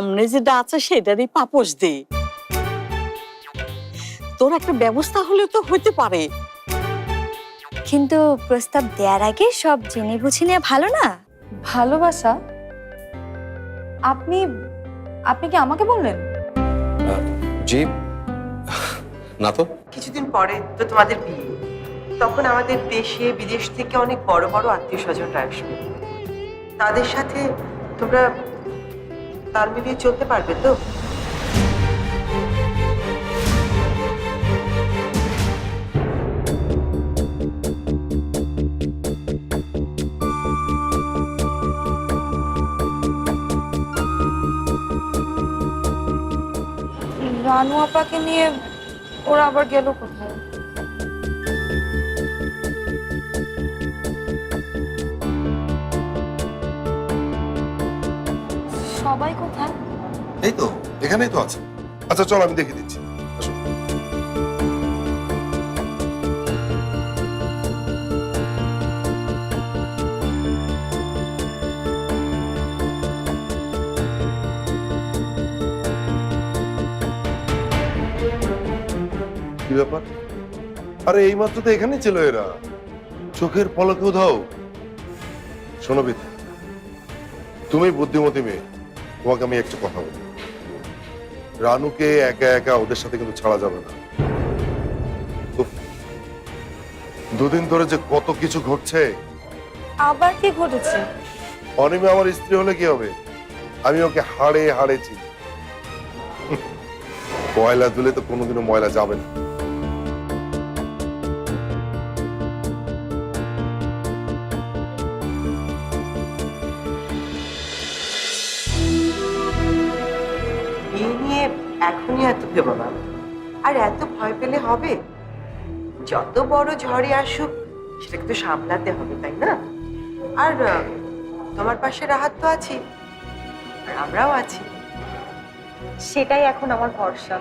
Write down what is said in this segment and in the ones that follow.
সামনে যেটা আছে সেটারই পাপোশ দে। তোর একটা ব্যবস্থা হলে তো হইতে পারে। কিন্তু প্রস্তাব দেওয়ার আগে সব জেনে বুঝে নেওয়া ভালো না? ভালোবাসা? আপনি আপনি কি আমাকে বললেন? জি। না তো। কিছুদিন পরে তো তোমাদের বিয়ে। তখন আমাদের দেশে বিদেশ থেকে অনেক বড় বড় আত্মীয় স্বজনরা আসবে। তাদের সাথে তোমরা তাল মিলিয়ে চলতে পারবে তো? রানু আপাকে নিয়ে ওরা আবার গেল কোথায়? সবাই কোথায়? এই তো, এখানেই তো আছে। আচ্ছা চল, আমি দেখে দিচ্ছি। আরে, এইমাত্র তো এখানেই ছিল এরা। চোখের পলকে উধাও। শোনো তুমি বুদ্ধিমতী মেয়ে। তোমাকে আমি একটা কথা বলি। রানুকে একা একা ওদের সাথে কিন্তু ছাড়া যাবে না। দুদিন ধরে যে কত কিছু ঘটছে। আবার কি ঘটেছে? অনিমে আমার স্ত্রী হলে কি হবে? আমি ওকে হাড়ে হাড়ে চিনি। ময়লা ধুলে তো কোনোদিনও ময়লা যাবে না। ভেবো না আর এত ভয় পেলে হবে? যত বড় ঝড়ে আসুক সেটাকে তো সামলাতে হবে তাই না? আর তোমার পাশে রাহাত তো আছি। আর আমরাও আছি। সেটাই এখন আমার ভরসা।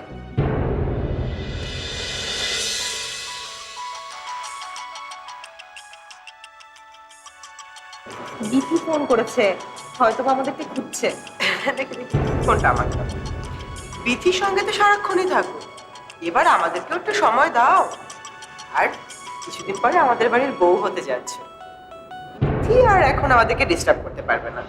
বিথি ফোন করেছে। হয়তো আমাদেরকে খুঁজছে। কোনটা আমার? বিথির সঙ্গে তো সারাক্ষণই থাকো। এবার আমাদেরকেও একটু সময় দাও। আর কিছুদিন পরে আমাদের বাড়ির বউ হতে যাচ্ছে। বিথি আর এখন আমাদেরকে ডিস্টার্ব করতে পারবে না।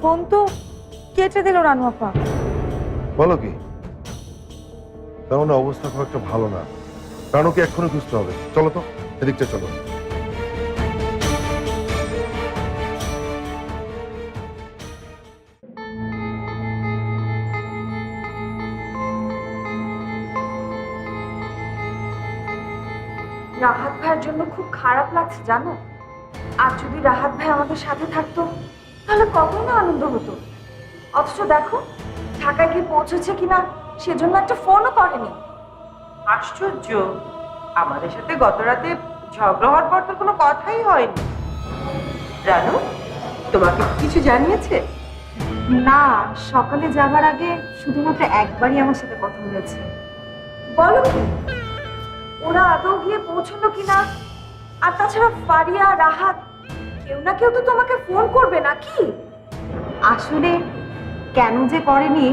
ফোন তো কেটে দিল রানু আপা। বলো কি? কারণ অবস্থা খুব একটা ভালো না। রানুকে এক্ষুনি খুঁজতে হবে। চলো তো এদিকটা চলো। খারাপ লাগছে জানো? আর যদি রাহাত ভাই আমাদের সাথে থাকতো তাহলে কত না আনন্দ হতো। অথচ দেখো ঢাকায় গিয়ে পৌঁছেছে কিনা সেজন্য একটা ফোনও করেনি। আশ্চর্য! আমাদের সাথে গত রাতে ঝগড়া হওয়ার পর তো কোনো কথাই হয়নি। রানু তোমাকে কিছু জানিয়েছে? না সকালে যাবার আগে শুধুমাত্র একবারই আমার সাথে কথা হয়েছে। বলো কি? ওরা আদৌ গিয়ে পৌঁছলো কিনা? আর তাছাড়া ফারিয়া রাহাত কেউ না কেউ তো তোমাকে ফোন করবে নাকি? আসলে কেন যে করেনি?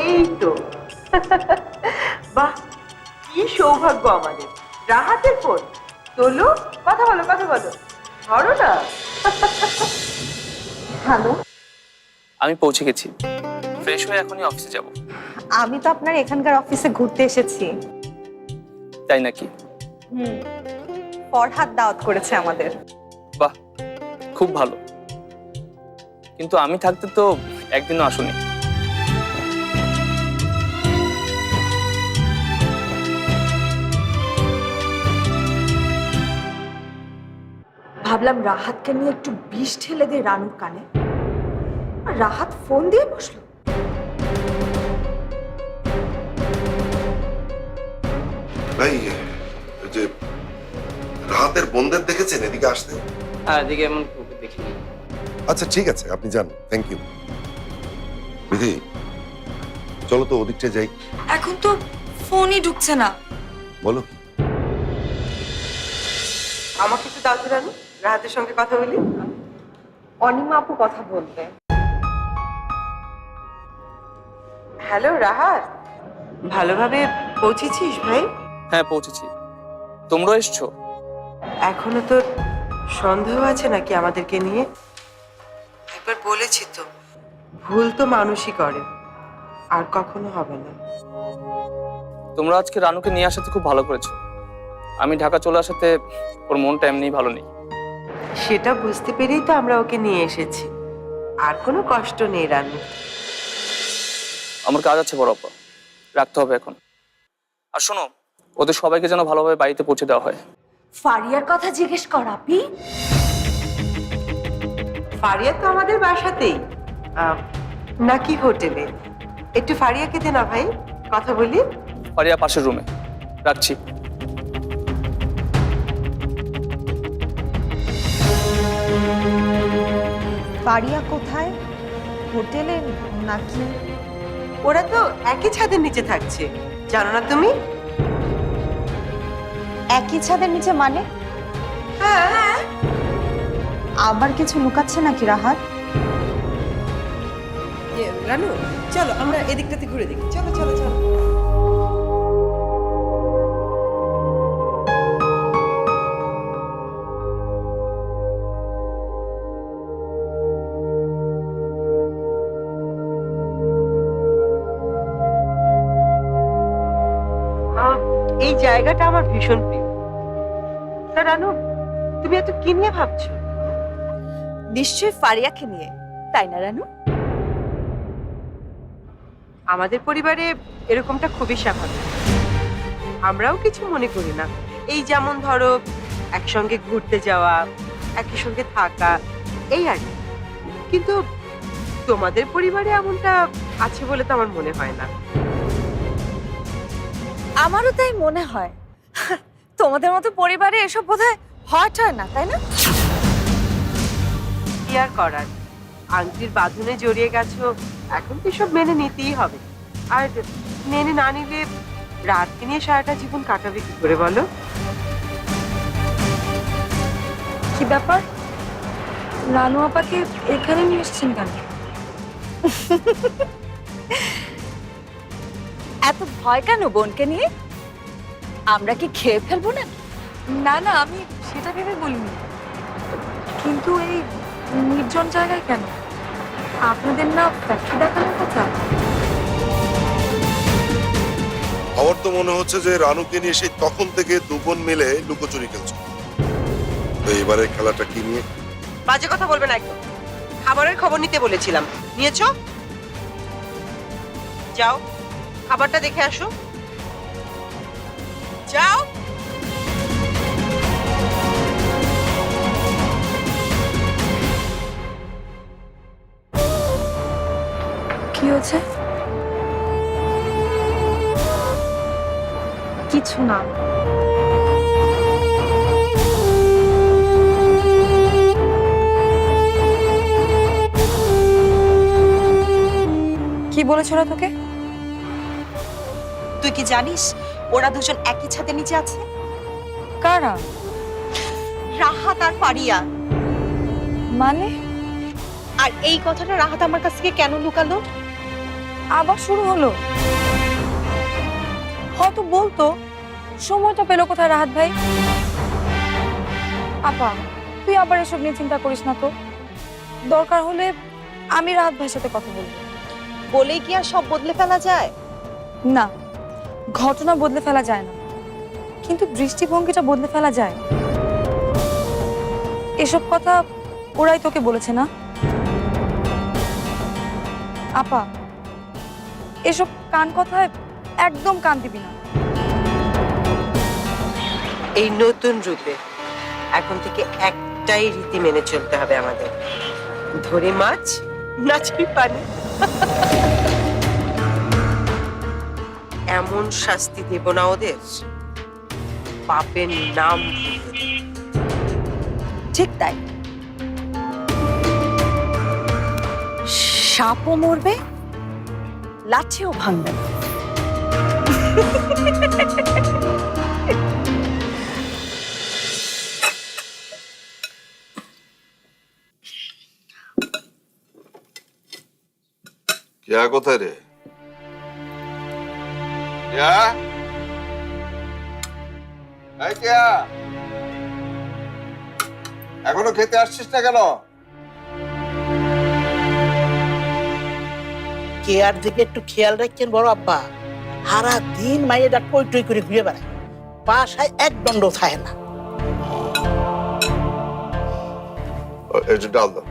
এই তো। বাহ কি সৌভাগ্য আমাদের। রাহাতের ফোন তোলো কথা বলো কথা বলো। ধরো না। হ্যালো? আমি পৌঁছে গেছি। ফ্রেশ হয়ে এখনই অফিসে যাব। আমি তো আপনার এখানকার অফিসে ঘুরতে এসেছি। তাই নাকি? হুম। ফরহাদ দাওয়াত করেছে আমাদের। বাহ খুব ভালো। কিন্তু আমি থাকতে তো একদিনও আসুনি। ভাবলাম রাহাতকে নিয়ে একটু বিষ ঢেলে দিয়ে রানুর কানে। আর রাহাত ফোন দিয়ে বসল। ভাই রাহাতের বোনদের দেখেছেন এদিকে আসতে? আর এদিকে এমন দেখিনি। আচ্ছা ঠিক আছে আপনি যান। থ্যাংক ইউ বিধি চলো তো ওদিকটা যাই। এখন তো ফোনই ঢুকছে না। বলো। আমাকে একটু দাও তো রানু রাহাতের সঙ্গে কথা বলি। অনিমা আপু কথা বলবে। হ্যালো রাহাত। ভালোভাবে পৌঁছেছিস ভাই? হ্যাঁ পৌঁছেছি। তোমরা এসছো? এখনও তোর সন্দেহ আছে নাকি আমাদেরকে নিয়ে? একবার বলেছি তো। ভুল তো মানুষই করে আর কখনো হবে না। তোমরা আজকে রানুকে নিয়ে আসাতে খুব ভালো করেছ। আমি ঢাকা চলে আসাতে ওর মনটা এমনিই ভালো নেই। সেটা বুঝতে পেরেই তো আমরা ওকে নিয়ে এসেছি। আর কোনো কষ্ট নেই রানু। আমার কাজ আছে বড় আপা রাখতে হবে এখন। আর শোনো ওদের সবাইকে যেন ভালোভাবে বাড়িতে পৌঁছে দেওয়া হয়। ফারিয়ার কথা জিজ্ঞেস কর আপি ফারিয়া তো আমাদের বাসাতেই। আহ, নাকি হোটেলে। একটু ফারিয়াকে দে না ভাই কথা বলি। পারিয়া পাশের রুমে। রাখছি। ফারিয়া কোথায়? হোটেলে নাকি? ওরা তো একই ছাদের নিচে থাকছে। জানো না তুমি? একই ছাদের নিচে মানে? হ্যাঁ আবার কিছু লুকাচ্ছে নাকি রাহাত? রানু চলো আমরা এদিকটাতে ঘুরে দেখি। চলো চলো চলো। জায়গাটা আমার ভীষণ প্রিয়। তা রানু তুমি এত কি নিয়ে ভাবছ? নিশ্চয়ই ফারিয়াকে নিয়ে তাই না রানু? আমাদের পরিবারে এরকমটা খুবই স্বাভাবিক। আমরাও কিছু মনে করি না। এই যেমন ধরো একসঙ্গে ঘুরতে যাওয়া একই সঙ্গে থাকা এই আর কি। কিন্তু তোমাদের পরিবারে এমনটা আছে বলে তো আমার মনে হয় না। আমারও তাই মনে হয়। তোমাদের মতো পরিবারে এসব বোধহয় হট হয় না তাই না? কি আর করার? আংটির বাঁধনে জড়িয়ে গেছো এখন তো সব মেনে নিতেই হবে। আর মেনে না নিলে রাতকে নিয়ে সারাটা জীবন কাটাবে কি করে বলো? কি ব্যাপার? রানু আপাকে এখানে নিয়ে এসছেন কেন? এত ভয় কেন বোনকে নিয়ে? আমরা কি খেয়ে ফেলব না? না না আমি সেটা ভেবে বলিনি। কিন্তু এই নির্জন জায়গায় কেন? আপনাদের না ফ্যাক্টরি দেখানোর কথা? আমার তো মনে হচ্ছে যে রানুকে নিয়ে সেই তখন থেকে দুবোন মিলে লুকোচুরি খেলছে। তো এবারে খেলাটা কি নিয়ে? বাজে কথা বলবে না একদম। খাবারের খবর নিতে বলেছিলাম। নিয়েছো? যাও। খাবারটা দেখে আসো। যাও। কি হয়েছে? কিছু না। কি বলেছিল তোকে? তুই কি জানিস ওরা দুজন একই ছাদের নিচে আছে? কারা? রাহাত আর ফারিয়া। মানে? আর এই কথাটা রাহাত আমার কাছ থেকে কেন লুকালো? আবার শুরু হলো? হয়তো বলতো সময়টা পেল কোথায় রাহাত ভাই? আপা তুই আবার এসব নিয়ে চিন্তা করিস না তো। দরকার হলে আমি রাহাত ভাইয়ের সাথে কথা বলব। বলেই কি আর সব বদলে ফেলা যায়? না। ঘটনা বদলে ফেলা যায় না। কিন্তু দৃষ্টিভঙ্গিটা বদলে ফেলা যায়। এসব কথা ওরাই তোকে বলেছে না? আপা, এসব কান কথায় একদম কান দিবি না। এই নতুন রূপে এখন থেকে একটাই রীতি মেনে চলতে হবে আমাদের। ধরে মাছ নাচবি পানি। এমন শাস্তি দেব না ওদের। পাপের নাম ঠিক তাই। সাপও মরবে লাঠিও ভাঙবে কোথায় রে? কেয়া এই কেয়া এখনও খেতে আসছিস না কেন? কেয়ার দিকে একটু খেয়াল রাখছেন বড় আব্বা। সারা দিন মাইয়েটা টই টই করে ঘুরে বেড়ায়। বাসায় এক দণ্ড থাকে না। একটু ডাল দাও।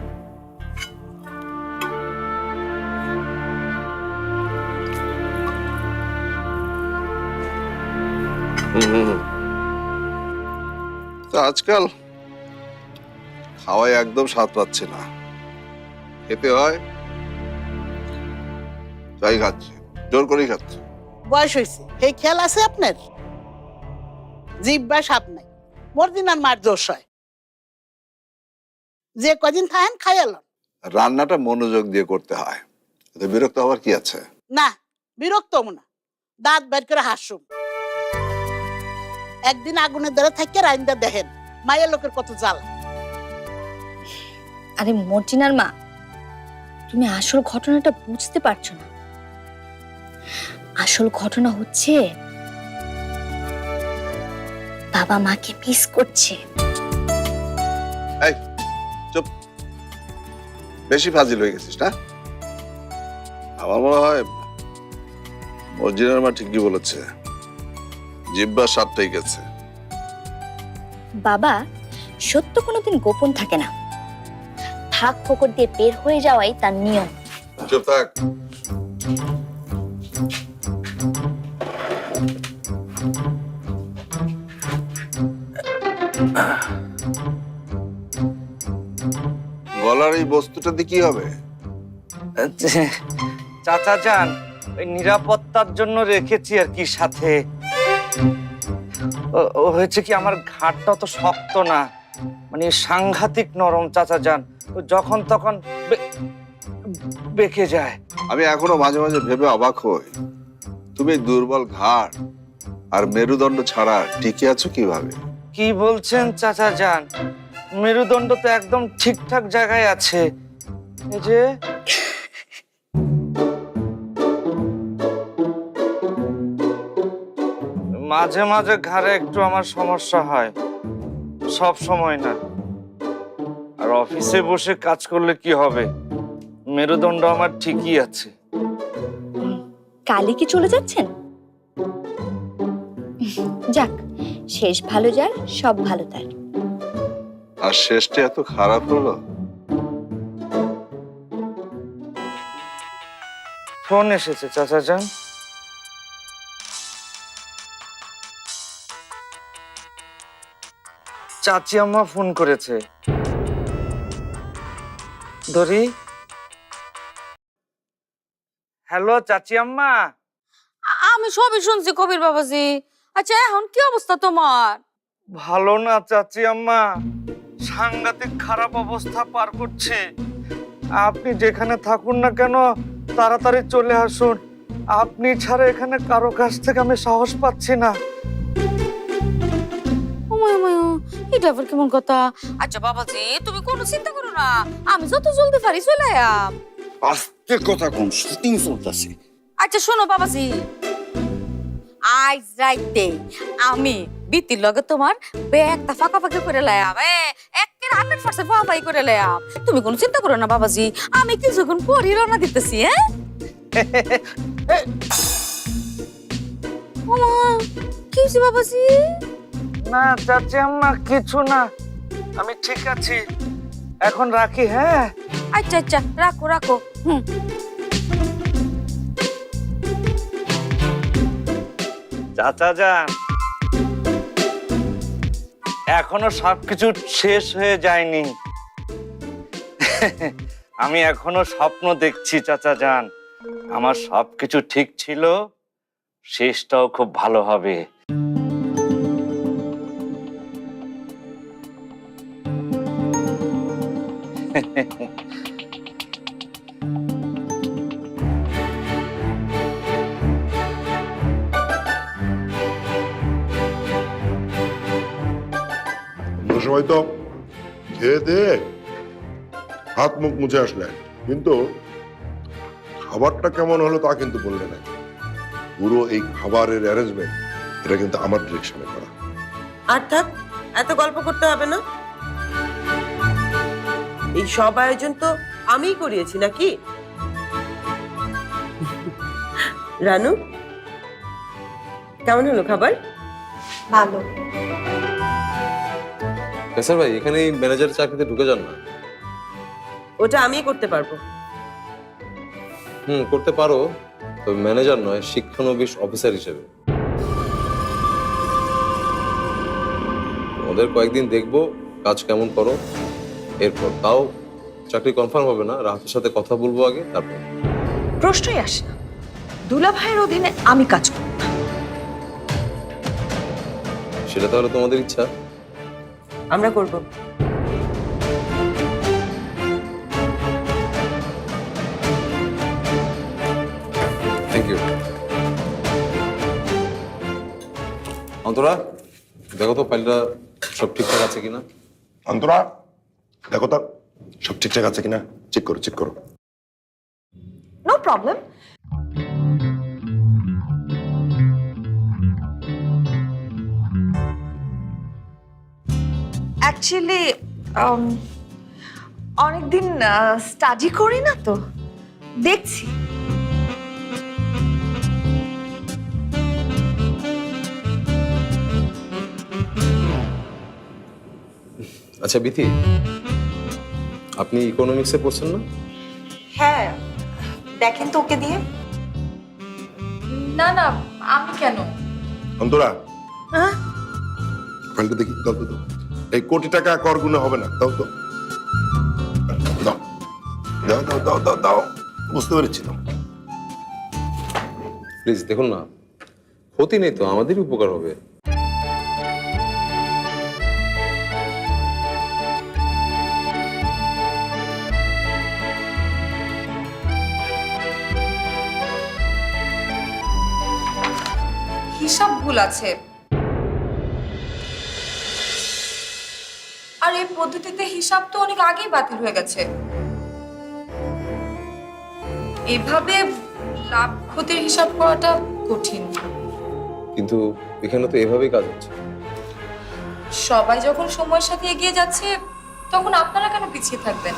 তা আজকাল খাওয়ায় একদম স্বাদ পাচ্ছে না। খেতে হয় তাই খাচ্ছে জোর করেই খাচ্ছে। বয়স হয়েছে। এই খেয়াল আছে আপনার? জিব্বা সাপ নাই। মরদিন আর মার দোষ হয়। যে কদিন থাকেন খাইয়ালন রান্নাটা মনোযোগ দিয়ে করতে হয়। বিরক্ত হওয়ার কি আছে? না বিরক্ত না। দাঁত বের করে হাসুম। একদিন আগুনের দ্বারা থাকিয়ে রাইন্দা দেখেন। মায়ের লোকের কত জ্বালা। আরে মর্জিনার মা তুমি আসল ঘটনাটা বুঝতে পারছ না। আসল ঘটনা হচ্ছে বাবা মাকে মিস করছে। বেশি ফাজিল হয়ে গেছিস না? আমার মনে হয় মর্জিনার মা ঠিকই বলেছে। জিব্বা সাতটাই গেছে। বাবা সত্য কোনোদিন গোপন থাকে না। থাক ফোকর দিয়ে বের হয়ে যাওয়াই তার নিয়ম। চুপ থাক। গলার এই বস্তুটা দিয়ে কি হবে? চাচা যান। ওই নিরাপত্তার জন্য রেখেছি আর কি সাথে। হয়েছে কি আমার ঘাটটা তো শক্ত না? মানে সাংঘাতিক নরম চাচা যান যখন তখন বেঁকে যায়। আমি এখনও মাঝে মাঝে ভেবে অবাক হই। তুমি দুর্বল ঘাড় আর মেরুদণ্ড ছাড়া টিকে আছো কীভাবে? কি বলছেন চাচা যান? মেরুদণ্ড তো একদম ঠিকঠাক জায়গায় আছে। এই যে মাঝে মাঝে ঘাড়ে একটু আমার সমস্যা হয়। সব সময় না। আর অফিসে বসে কাজ করলে কি হবে? মেরুদণ্ড আমার ঠিকই আছে। কালই কি চলে যাচ্ছেন? যাক শেষ ভালো যার সব ভালো তার। আর শেষটা এত খারাপ হলো? ফোন এসেছে চাচা যান চাচি আম্মা ফোন করেছে। ধরি। হ্যালো চাচি আম্মা? আমি সবই শুনছি কবির বাবাজি। আচ্ছা এখন কি অবস্থা তোমার? ভালো না চাচি আম্মা। সাংঘাতিক খারাপ অবস্থা পার করছে। আপনি যেখানে থাকুন না কেন তাড়াতাড়ি চলে আসুন। আপনি ছাড়া এখানে কারও কাছ থেকে আমি সাহস পাচ্ছি না। ওময় ওময় এটা আবার কেমন কথা? আচ্ছা বাবাজি তুমি কোনো চিন্তা করো না। আমি যত জলদি পারি চলে আয়াম আস্তে কথা কোন শুটিং চলতেছে। আচ্ছা শোনো বাবাজি আজ রাইতে আমি বিতির লগে তোমার ব্যাগটা ফাঁকা ফাঁকি করে লায়াম একের হান্ড্রেড পার্সেন্ট ফাঁকাই করে লায়াম তুমি কোনো চিন্তা করো না বাবাজি আমি কিছুক্ষণ পরই রওনা দিতেছি হ্যাঁ? ওমা কি হয়েছে বাবাজি না চাচি আম্মা কিছু না। আমি ঠিক আছি। এখন রাখি হ্যাঁ? আচ্ছা আচ্ছা রাখো রাখো। হুম। চাচা যান। এখনও সবকিছু শেষ হয়ে যায়নি। আমি এখনও স্বপ্ন দেখছি চাচা যান। আমার সবকিছু ঠিক ছিল শেষটাও খুব ভালো হবে। হাত মুখ মুছে আসলে। কিন্তু খাবারটা কেমন হলো তা কিন্তু বললে না। পুরো এই খাবারের অ্যারেঞ্জমেন্ট এটা কিন্তু আমার ডিরেকশনে করা। আর থাক এত গল্প করতে হবে না? এই সব আয়োজন তো আমিই করিয়েছি নাকি? রানু কেমন হলো খাবার? ভালো। স্যার ভাই এখানে ম্যানেজার চাকরিতে ঢুকে যান না। ওটা আমিই করতে পারব। হুম করতে পারো তবে ম্যানেজার নয় শিক্ষানবিশ অফিসার হিসেবে। ওদের কয়েকদিন দেখব কাজ কেমন করো। এরপর তাও চাকরি কনফার্ম হবে না রাহাতের সাথে কথা বলব আগে তারপর। প্রশ্নই আসে না। দুলা ভাইয়ের অধীনে আমি কাজ করব না। সেটা তাহলে তোমাদের ইচ্ছা? আমরা করব। অন্তরা দেখো তো ফাইলটা সব ঠিকঠাক আছে কিনা? অন্তরা দেখো তো সব ঠিকঠাক আছে কিনা? চেক করো চেক করো। নো প্রবলেম অ্যাকচুয়ালি অনেকদিন স্টাডি করি না তো। দেখছি। আচ্ছা বিথি আপনি ইকোনমিক্সে পড়ছেন না? হ্যাঁ দেখেন তো ওকে দিয়ে। না না আমি কেন? অন্তরা। ফাইলটা দেখি দাও তো এই কোটি টাকা কর গুণে হবে না দাও তো। দাও। দাও দাও দাও দাও দাও। বুঝতে পেরেছি দাও প্লিজ দেখুন না ক্ষতি নেই তো আমাদেরই উপকার হবে। আছে। আর এই পদ্ধতিতে হিসাব তো অনেক আগেই বাতিল হয়ে গেছে। এভাবে লাভ ক্ষতির হিসাব করাটা কঠিন। কিন্তু এখানে তো এভাবেই কাজ হচ্ছে। সবাই যখন সময়ের সাথে এগিয়ে যাচ্ছে তখন আপনারা কেন পিছিয়ে থাকবেন?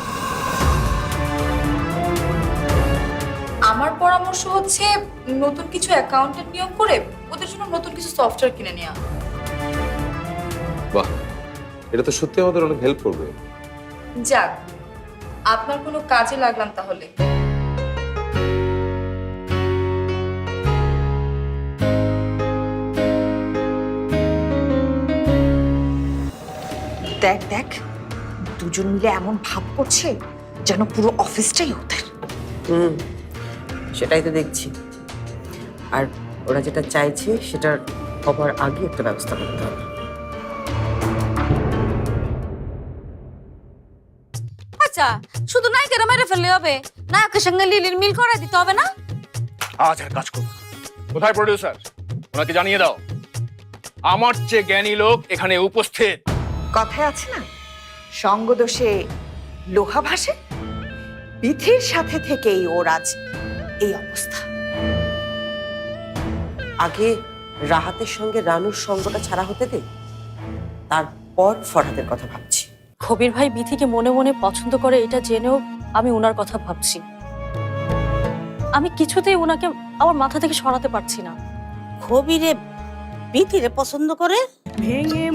আমার পরামর্শ হচ্ছে নতুন কিছু অ্যাকাউন্টেন্ট নিয়োগ করে ওদের জন্য নতুন কিছু সফটওয়্যার কিনে নেওয়া বাহ এটা তো সত্যি আমাদের অনেক হেল্প করবে। যাক আপনার কোনো কাজে লাগলাম তাহলে। দেখ দেখ দুজন মিলে এমন ভাব করছে যেন পুরো অফিসটাই ওদের। হুম সেটাই তো দেখছি। আর ওরা যেটা চাইছে সেটার হবার আগে একটা ব্যবস্থা করতে হবে। আচ্ছা শুধু নায়িকারা মেরে ফেললে হবে। নায়কের সঙ্গে লিলির মিল করে দিতে হবে না? আর কাজ কোথায় প্রডিউসার ওনাকে জানিয়ে দাও। আমার চেয়ে জ্ঞানী লোক এখানে উপস্থিত। কথায় আছে না সঙ্গদোষে লোহা ভাসে? বিথির সাথে থেকেই ওর আজ এই অবস্থা। আগে রাহাতের সঙ্গে রানুর সঙ্গটা ছাড়া হতে দে? তারপর ফরহাদের কথা ভাবছি। খবির ভাই বিথিকে মনে মনে পছন্দ করে এটা জেনেও আমি ওনার কথা ভাবছি। আমি কিছুতেই ওনাকে আমার মাথা থেকে সরাতে পারছি না। খবিরে বিথিরে পছন্দ করে? ভেঙে